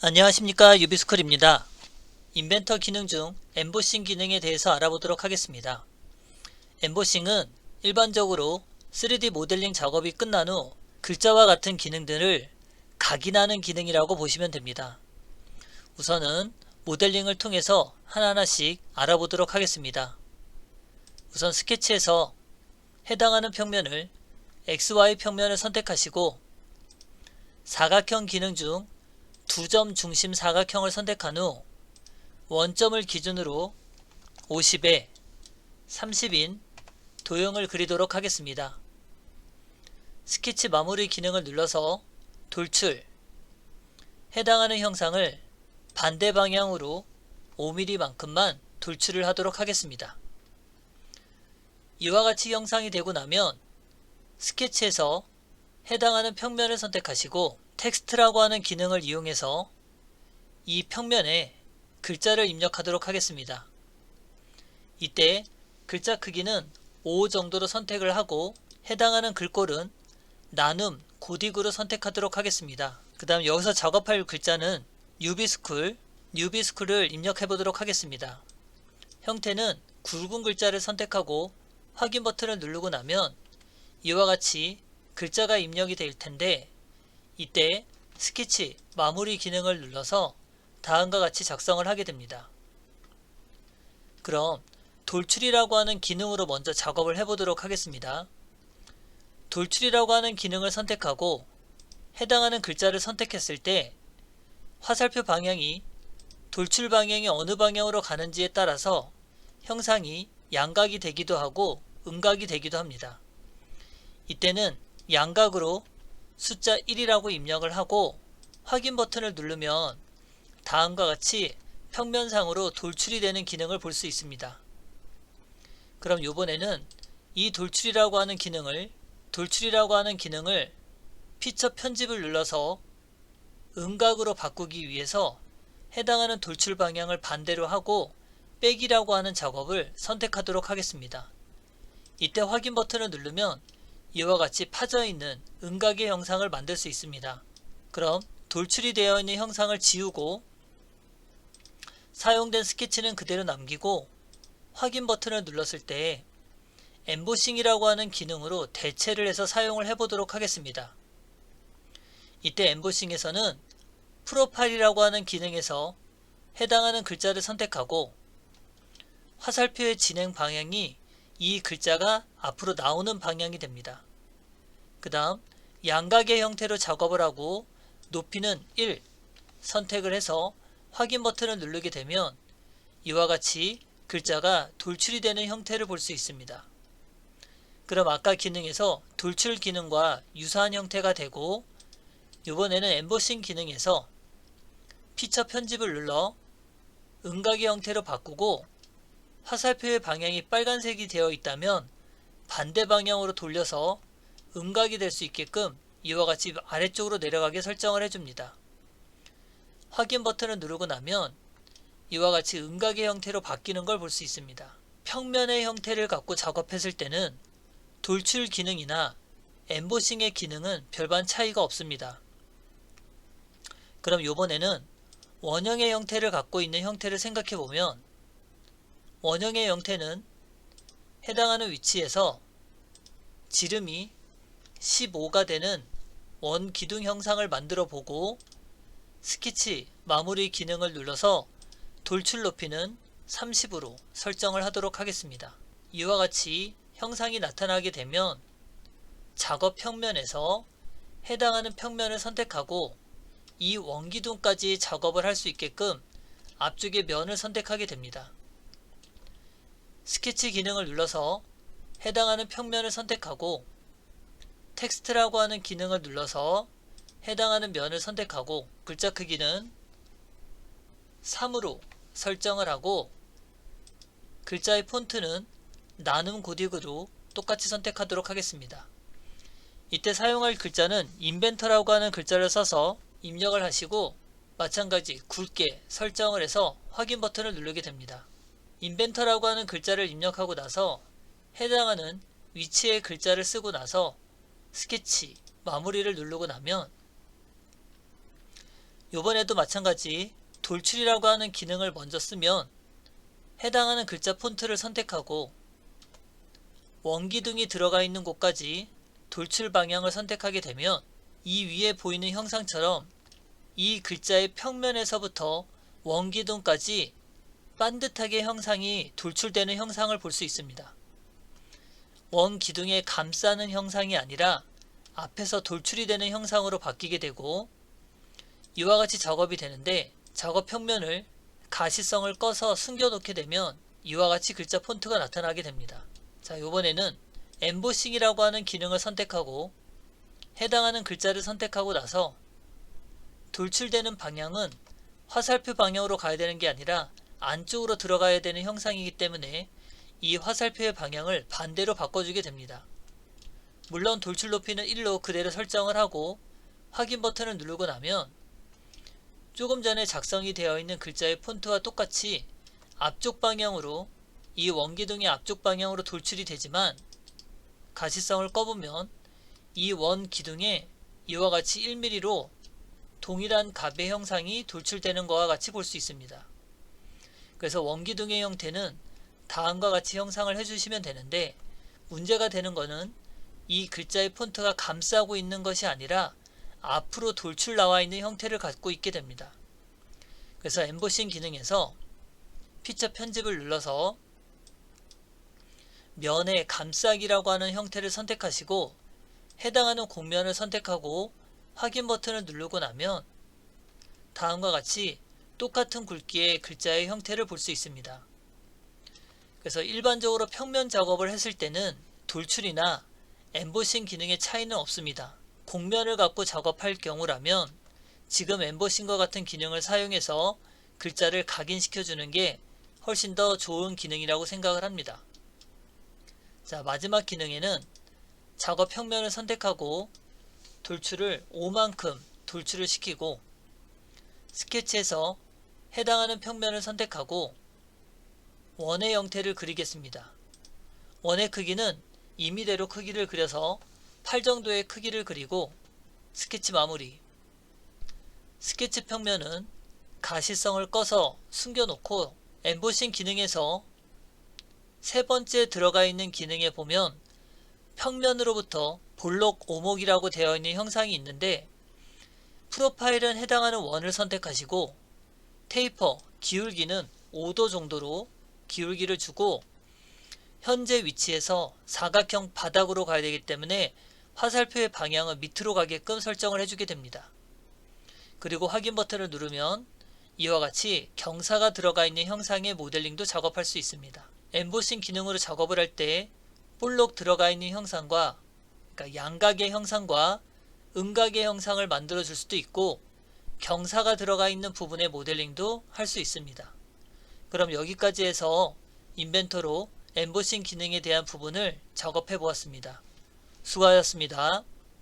안녕하십니까 유비스쿨입니다. 인벤터 기능 중 엠보싱 기능에 대해서 알아보도록 하겠습니다. 엠보싱은 일반적으로 3D 모델링 작업이 끝난 후 글자와 같은 기능들을 각인하는 기능이라고 보시면 됩니다. 우선은 모델링을 통해서 하나하나씩 알아보도록 하겠습니다. 우선 스케치에서 해당하는 평면을 XY 평면을 선택하시고 사각형 기능 중 두 점 중심 사각형을 선택한 후 원점을 기준으로 50에 30인 도형을 그리도록 하겠습니다. 스케치 마무리 기능을 눌러서 돌출 해당하는 형상을 반대 방향으로 5mm만큼만 돌출을 하도록 하겠습니다. 이와 같이 형상이 되고 나면 스케치에서 해당하는 평면을 선택하시고 텍스트라고 하는 기능을 이용해서 이 평면에 글자를 입력하도록 하겠습니다. 이때 글자 크기는 5 정도로 선택을 하고 해당하는 글꼴은 나눔, 고딕으로 선택하도록 하겠습니다. 그 다음 여기서 작업할 글자는 뉴비스쿨, 뉴비스쿨을 입력해 보도록 하겠습니다. 형태는 굵은 글자를 선택하고 확인 버튼을 누르고 나면 이와 같이 글자가 입력이 될 텐데 이때 스케치 마무리 기능을 눌러서 다음과 같이 작성을 하게 됩니다. 그럼 돌출이라고 하는 기능으로 먼저 작업을 해보도록 하겠습니다. 돌출이라고 하는 기능을 선택하고 해당하는 글자를 선택했을 때 화살표 방향이 돌출 방향이 어느 방향으로 가는지에 따라서 형상이 양각이 되기도 하고 음각이 되기도 합니다. 이때는 양각으로 숫자 1이라고 입력을 하고 확인 버튼을 누르면 다음과 같이 평면상으로 돌출이 되는 기능을 볼 수 있습니다. 그럼 이번에는 이 돌출이라고 하는 기능을 돌출이라고 하는 기능을 피처 편집을 눌러서 음각으로 바꾸기 위해서 해당하는 돌출 방향을 반대로 하고 빼기라고 하는 작업을 선택하도록 하겠습니다. 이때 확인 버튼을 누르면 이와 같이 파져 있는 음각의 형상을 만들 수 있습니다. 그럼 돌출이 되어 있는 형상을 지우고 사용된 스케치는 그대로 남기고 확인 버튼을 눌렀을 때 엠보싱이라고 하는 기능으로 대체를 해서 사용을 해보도록 하겠습니다. 이때 엠보싱에서는 프로파일이라고 하는 기능에서 해당하는 글자를 선택하고 화살표의 진행 방향이 이 글자가 앞으로 나오는 방향이 됩니다. 그 다음 양각의 형태로 작업을 하고 높이는 1 선택을 해서 확인 버튼을 누르게 되면 이와 같이 글자가 돌출이 되는 형태를 볼 수 있습니다. 그럼 아까 기능에서 돌출 기능과 유사한 형태가 되고 이번에는 엠보싱 기능에서 피처 편집을 눌러 음각의 형태로 바꾸고 화살표의 방향이 빨간색이 되어 있다면 반대 방향으로 돌려서 음각이 될 수 있게끔 이와 같이 아래쪽으로 내려가게 설정을 해줍니다. 확인 버튼을 누르고 나면 이와 같이 음각의 형태로 바뀌는 걸 볼 수 있습니다. 평면의 형태를 갖고 작업했을 때는 돌출 기능이나 엠보싱의 기능은 별반 차이가 없습니다. 그럼 이번에는 원형의 형태를 갖고 있는 형태를 생각해 보면 원형의 형태는 해당하는 위치에서 지름이 15가 되는 원 기둥 형상을 만들어 보고 스케치 마무리 기능을 눌러서 돌출 높이는 30으로 설정을 하도록 하겠습니다. 이와 같이 형상이 나타나게 되면 작업 평면에서 해당하는 평면을 선택하고 이 원기둥까지 작업을 할 수 있게끔 앞쪽의 면을 선택하게 됩니다. 스케치 기능을 눌러서 해당하는 평면을 선택하고 텍스트라고 하는 기능을 눌러서 해당하는 면을 선택하고 글자 크기는 3으로 설정을 하고 글자의 폰트는 나눔 고딕으로 똑같이 선택하도록 하겠습니다. 이때 사용할 글자는 인벤터라고 하는 글자를 써서 입력을 하시고 마찬가지 굵게 설정을 해서 확인 버튼을 누르게 됩니다. 인벤터라고 하는 글자를 입력하고 나서 해당하는 위치의 글자를 쓰고 나서 스케치 마무리를 누르고 나면 요번에도 마찬가지 돌출이라고 하는 기능을 먼저 쓰면 해당하는 글자 폰트를 선택하고 원기둥이 들어가 있는 곳까지 돌출 방향을 선택하게 되면 이 위에 보이는 형상처럼 이 글자의 평면에서부터 원기둥까지 반듯하게 형상이 돌출되는 형상을 볼 수 있습니다. 원 기둥에 감싸는 형상이 아니라 앞에서 돌출이 되는 형상으로 바뀌게 되고 이와 같이 작업이 되는데 작업 평면을 가시성을 꺼서 숨겨놓게 되면 이와 같이 글자 폰트가 나타나게 됩니다. 자, 이번에는 엠보싱이라고 하는 기능을 선택하고 해당하는 글자를 선택하고 나서 돌출되는 방향은 화살표 방향으로 가야 되는 게 아니라 안쪽으로 들어가야 되는 형상이기 때문에 이 화살표의 방향을 반대로 바꿔주게 됩니다. 물론 돌출 높이는 1로 그대로 설정을 하고 확인 버튼을 누르고 나면 조금 전에 작성이 되어 있는 글자의 폰트와 똑같이 앞쪽 방향으로 이 원기둥이 앞쪽 방향으로 돌출이 되지만 가시성을 꺼보면 이 원 기둥에 이와 같이 1mm로 동일한 값의 형상이 돌출되는 것과 같이 볼 수 있습니다. 그래서 원기둥의 형태는 다음과 같이 형상을 해주시면 되는데 문제가 되는 것은 이 글자의 폰트가 감싸고 있는 것이 아니라 앞으로 돌출 나와 있는 형태를 갖고 있게 됩니다. 그래서 엠보싱 기능에서 피처 편집을 눌러서 면의 감싸기라고 하는 형태를 선택하시고 해당하는 곡면을 선택하고 확인 버튼을 누르고 나면 다음과 같이 똑같은 굵기의 글자의 형태를 볼 수 있습니다. 그래서 일반적으로 평면 작업을 했을 때는 돌출이나 엠보싱 기능의 차이는 없습니다. 곡면을 갖고 작업할 경우라면 지금 엠보싱과 같은 기능을 사용해서 글자를 각인시켜 주는 게 훨씬 더 좋은 기능이라고 생각을 합니다. 자, 마지막 기능에는 작업 평면을 선택하고 돌출을 5만큼 돌출을 시키고 스케치에서 해당하는 평면을 선택하고 원의 형태를 그리겠습니다. 원의 크기는 임의대로 크기를 그려서 8 정도의 크기를 그리고 스케치 마무리 스케치 평면은 가시성을 꺼서 숨겨놓고 엠보싱 기능에서 세 번째 들어가 있는 기능에 보면 평면으로부터 볼록 오목이라고 되어 있는 형상이 있는데 프로파일은 해당하는 원을 선택하시고 테이퍼 기울기는 5도 정도로 기울기를 주고 현재 위치에서 사각형 바닥으로 가야 되기 때문에 화살표의 방향은 밑으로 가게끔 설정을 해주게 됩니다. 그리고 확인 버튼을 누르면 이와 같이 경사가 들어가 있는 형상의 모델링도 작업할 수 있습니다. 엠보싱 기능으로 작업을 할 때 볼록 들어가 있는 형상과 그러니까 양각의 형상과 음각의 형상을 만들어 줄 수도 있고 경사가 들어가 있는 부분의 모델링도 할 수 있습니다. 그럼 여기까지 해서 인벤터로 엠보싱 기능에 대한 부분을 작업해 보았습니다. 수고하셨습니다.